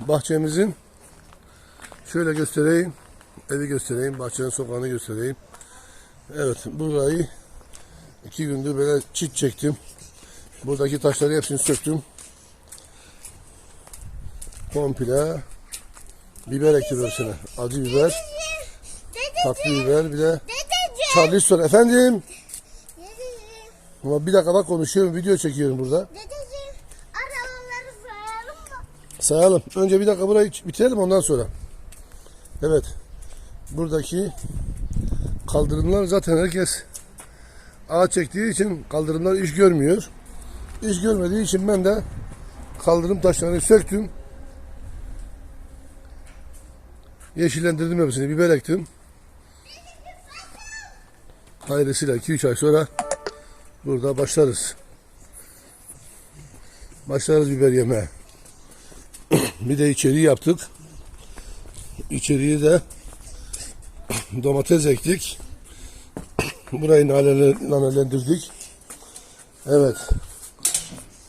bahçemizin şöyle göstereyim. Evi göstereyim. Bahçenin sokağını göstereyim. Evet burayı iki gündür böyle çit çektim. Buradaki taşları hepsini söktüm. Komple biber ektim hepsine. Acı biber, tatlı biber bir de. Charleston efendim. Ama bir dakika bak konuşuyorum, video çekiyorum burada. Dedeciğim. Arabaları sayalım mı? Sayalım. Önce bir dakika burayı bitirelim ondan sonra. Evet. Buradaki kaldırımlar zaten herkes ağaç çektiği için kaldırımlar iş görmüyor. İş görmediği için ben de kaldırım taşlarını söktüm. Yeşillendirdim hepsini. Biber ektim. Hayırlısıyla 2-3 ay sonra burada başlarız. Başlarız biber yemeye. Bir de içeriği yaptık. İçeriği de domates ektik. Burayı nanele- nanelendirdik. Evet.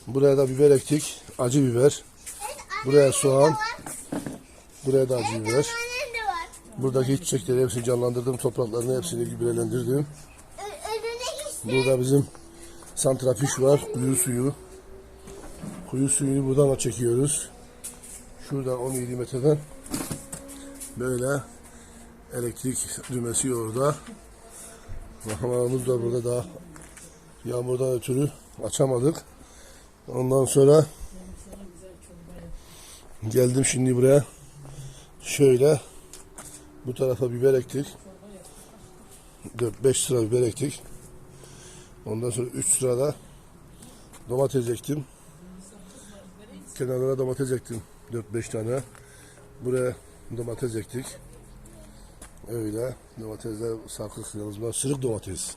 Buraya da biber ektik. Acı biber. Buraya soğan. Buraya da acı biber. Buradaki çiçekleri hepsini canlandırdım. Topraklarını hepsini gübrelendirdim. Burada bizim santrafiş var. Kuyu suyu. Kuyu suyunu buradan da çekiyoruz. Şuradan 17 metreden böyle elektrik düğmesi orada. Mahamarımız da burada daha yağmurdan ötürü açamadık. Ondan sonra geldim şimdi buraya. Şöyle bu tarafa biber ektik. 4-5 sıra biber ektik. Ondan sonra 3 sırada domates ektim. Kenarlara domates ektim. 4-5 tane. Buraya domates ektik. Öyle. Domatesler sarkık yalnız bunlar sırık domates.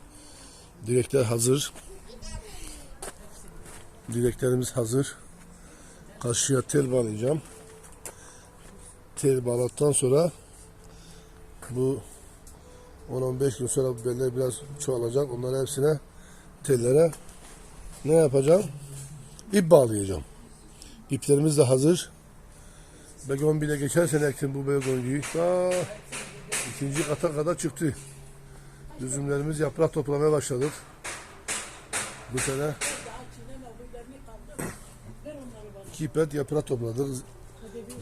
Direkler hazır. Direklerimiz hazır. Karşıya tel bağlayacağım. Tel bağladıktan sonra bu 10-15 gün sonra bu beller biraz çoğalacak. Onları hepsine tellere ne yapacağım? İp bağlayacağım. İplerimiz de hazır. Begon bile geçen sene ektim bu begoncuyu. Daha ikinci kata kadar çıktı. Üzümlerimiz yaprak toplamaya başladık. Bu sene iki pet yaprak topladık.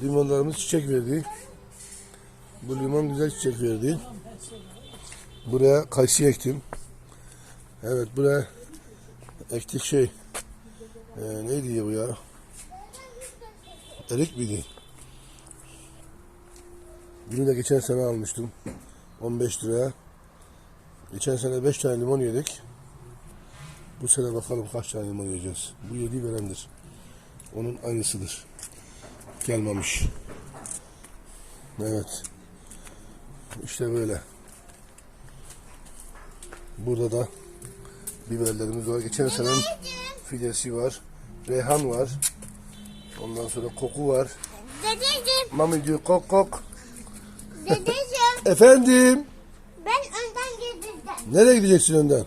Limonlarımız çiçek verdi. Bu limon güzel çiçek verdi. Buraya kayısı ektim. Evet buraya ektik şey. Ee, neydi bu ya? Erik miydi? Bunu da geçen sene almıştım. 15 liraya. Geçen sene 5 tane limon yedik. Bu sene bakalım kaç tane limon yiyeceğiz. Bu yedi verendir. Onun aynısıdır. Gelmemiş. Evet. İşte böyle. Burada da biberlerimiz var. Geçen senenin fidesi var. Reyhan var. Ondan sonra koku var. Dedeciğim. Mami diyor kok kok. Dedeciğim. Efendim. ben önden gideceğim. Nereye gideceksin önden?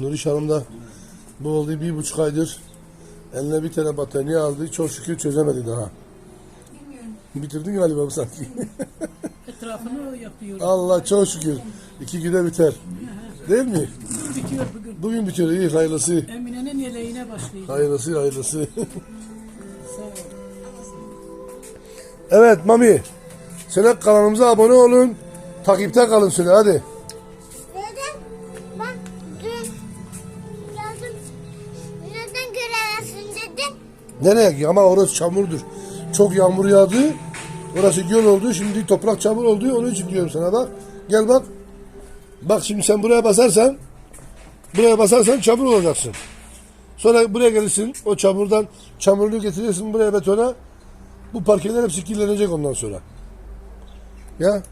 Nuriş Hanım da bu oldu bir buçuk aydır. Eline bir tane battaniye aldı. Çok şükür çözemedi daha. Bitirdin galiba bu sanki. Etrafını yapıyor. Allah çok şükür. İki güne biter. Değil mi? Bitiyor bugün. Bugün bitiyor. İyi hayırlısı. Emine'nin yeleğine başlayacak. Hayırlısı hayırlısı. Sağ ol. evet Mami. Söyle kanalımıza abone olun. Takipte kalın söyle hadi. Dedem ben dün. Neden göremezsin dedim. Nereye? Ama orası çamurdur. Çok yağmur yağdı. Orası göl oldu. Şimdi toprak çamur oldu. Onun için diyorum sana bak. Gel bak. Bak şimdi sen buraya basarsan buraya basarsan çamur olacaksın. Sonra buraya gelirsin. O çamurdan çamurluğu getirirsin buraya betona. Bu parkeler hepsi kirlenecek ondan sonra. Ya